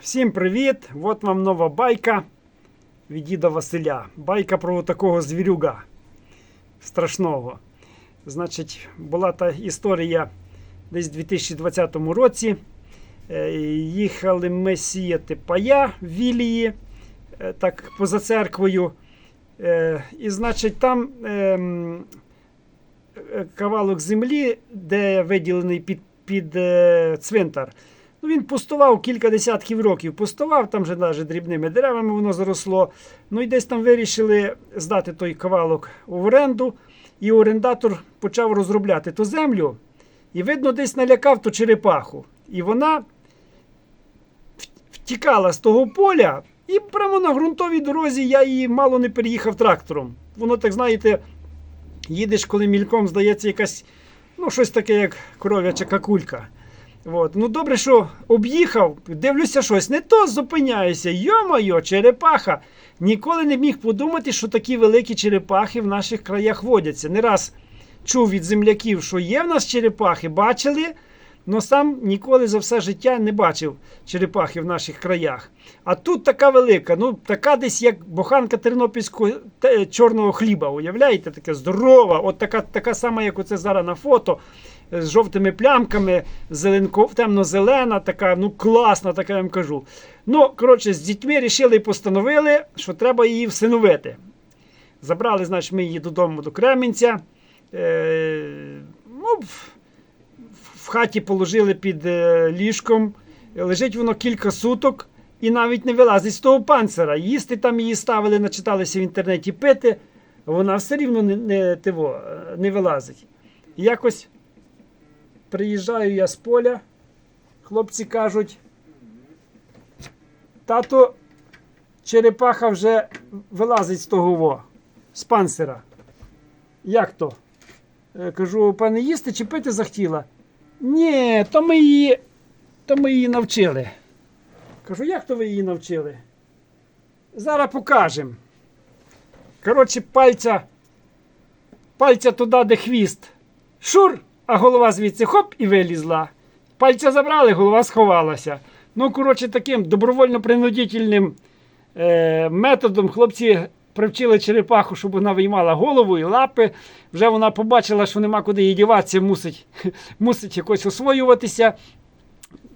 Всім привіт! От вам нова байка від діда Василя. Байка про такого звірюга страшного. Значить, була та історія десь у 2020 році. Е, Їхали ми сіяти пая в Вілії, е, так поза церквою. Е, І, значить, там ем, кавалок землі, де виділений під, під цвинтар. Ну, він пустував кілька десятків років. Пустував, там же навіть дрібними деревами воно заросло. Ну і десь там вирішили здати той кавалок в оренду. І орендатор почав розробляти ту землю. І, видно, десь налякав ту черепаху. І вона втікала з того поля, і прямо на ґрунтовій дорозі я її мало не переїхав трактором. Воно, так знаєте, їдеш, коли мільком здається якась, ну, щось таке, як коров'яча какулька. От. Ну добре, що об'їхав, дивлюся щось, не то зупиняюся. Йо-моє, черепаха. Ніколи не міг подумати, що такі великі черепахи в наших краях водяться. Не раз чув від земляків, що є в нас черепахи, бачили, але сам ніколи за все життя не бачив черепахи в наших краях. А тут така велика, ну така десь як буханка тернопільського чорного хліба. Уявляєте, така здорова, от така, така сама, як оце зараз на фото з жовтими плямками, зеленко, темно-зелена, така, ну класна, така я вам кажу. Ну, коротше, з дітьми рішили і постановили, що треба її всиновити. Забрали, значить, ми її додому до Кременця. Е, ну, в, хаті положили під е, ліжком. Лежить воно кілька суток і навіть не вилазить з того панцира. Їсти там її ставили, начиталися в інтернеті пити, вона все рівно не, не, тиво, не вилазить. І якось приїжджаю я з поля, хлопці кажуть, тато, черепаха вже вилазить з того з панцира. Як то? Е, Кажу, пане, їсти чи пити захотіла? Ні, то ми її, то ми її навчили. Кажу, як то ви її навчили? Зараз покажемо. Коротше, пальця, пальця туди, де хвіст. Шур, а голова звідси хоп і вилізла. Пальця забрали, голова сховалася. Ну, коротше, таким добровольно-принудительним е, методом хлопці привчили черепаху, щоб вона виймала голову і лапи. Вже вона побачила, що нема куди їй діватися, мусить, мусить якось освоюватися.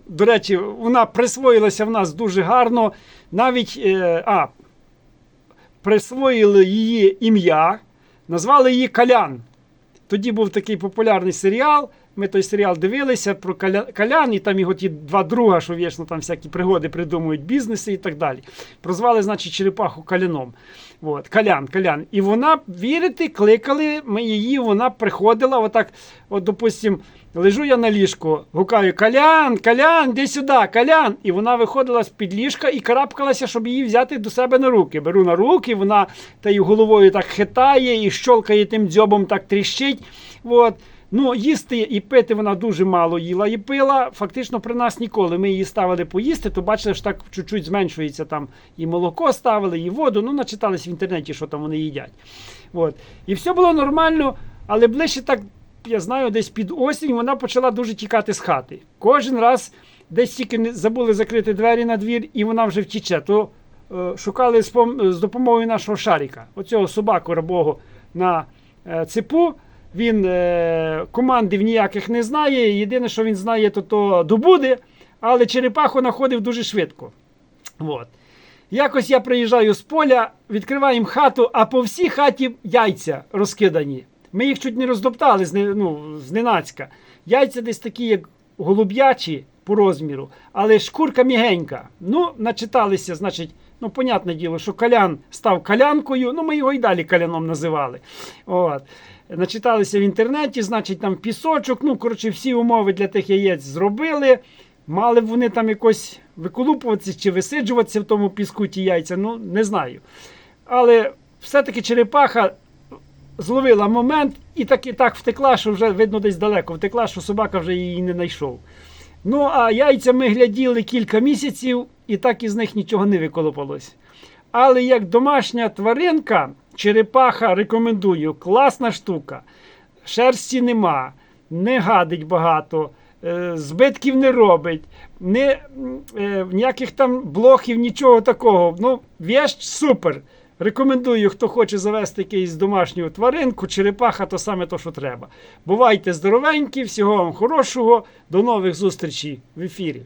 До речі, вона присвоїлася в нас дуже гарно. Навіть е, а, присвоїли її ім'я, назвали її Калян. Тоді був такий популярний серіал. Ми той серіал дивилися про Калян, і там його ті два друга, що вічно там всякі пригоди придумують, бізнеси і так далі. Прозвали, значить, черепаху Каляном. От, Калян, Калян. І вона, вірите, кликали ми її, вона приходила, отак, от, допустим, лежу я на ліжку, гукаю Калян, Калян, де сюди, Калян. І вона виходила з-під ліжка і карабкалася, щоб її взяти до себе на руки. Беру на руки, вона та й головою так хитає і щолкає тим дзьобом, так тріщить. От. Ну, їсти і пити вона дуже мало їла і пила. Фактично при нас ніколи. Ми її ставили поїсти, то бачили, що так чуть-чуть зменшується там і молоко ставили, і воду. Ну, начитались в інтернеті, що там вони їдять. От. І все було нормально, але ближче так, я знаю, десь під осінь вона почала дуже тікати з хати. Кожен раз десь тільки не забули закрити двері на двір, і вона вже втіче. То е, шукали з, з допомогою нашого шарика, оцього собаку рабого на е, цепу. Він е, командів ніяких не знає. Єдине, що він знає, то то добуде, але черепаху знаходив дуже швидко. От. Якось я приїжджаю з поля, відкриваємо хату, а по всій хаті яйця розкидані. Ми їх чуть не роздоптали ну, зненацька. Яйця десь такі, як голуб'ячі по розміру, але шкурка мігенька. Ну, начиталися, значить, ну, понятне діло, що калян став калянкою, ну, ми його і далі каляном називали. От. Начиталися в інтернеті, значить, там пісочок, ну, коротше, всі умови для тих яєць зробили. Мали б вони там якось виколупуватися чи висиджуватися в тому піску ті яйця, ну не знаю. Але все-таки черепаха зловила момент і так і так втекла, що вже видно десь далеко втекла, що собака вже її не знайшов. Ну, а яйця ми гляділи кілька місяців, і так із них нічого не виколупалось. Але як домашня тваринка, черепаха рекомендую, класна штука. Шерсті нема, не гадить багато. е, збитків не робить, не, е, ніяких там блохів, нічого такого. Ну, вещь супер. Рекомендую, хто хоче завести якийсь домашню тваринку, черепаха, то саме то, що треба. Бувайте здоровенькі, всього вам хорошого, до нових зустрічей в ефірі.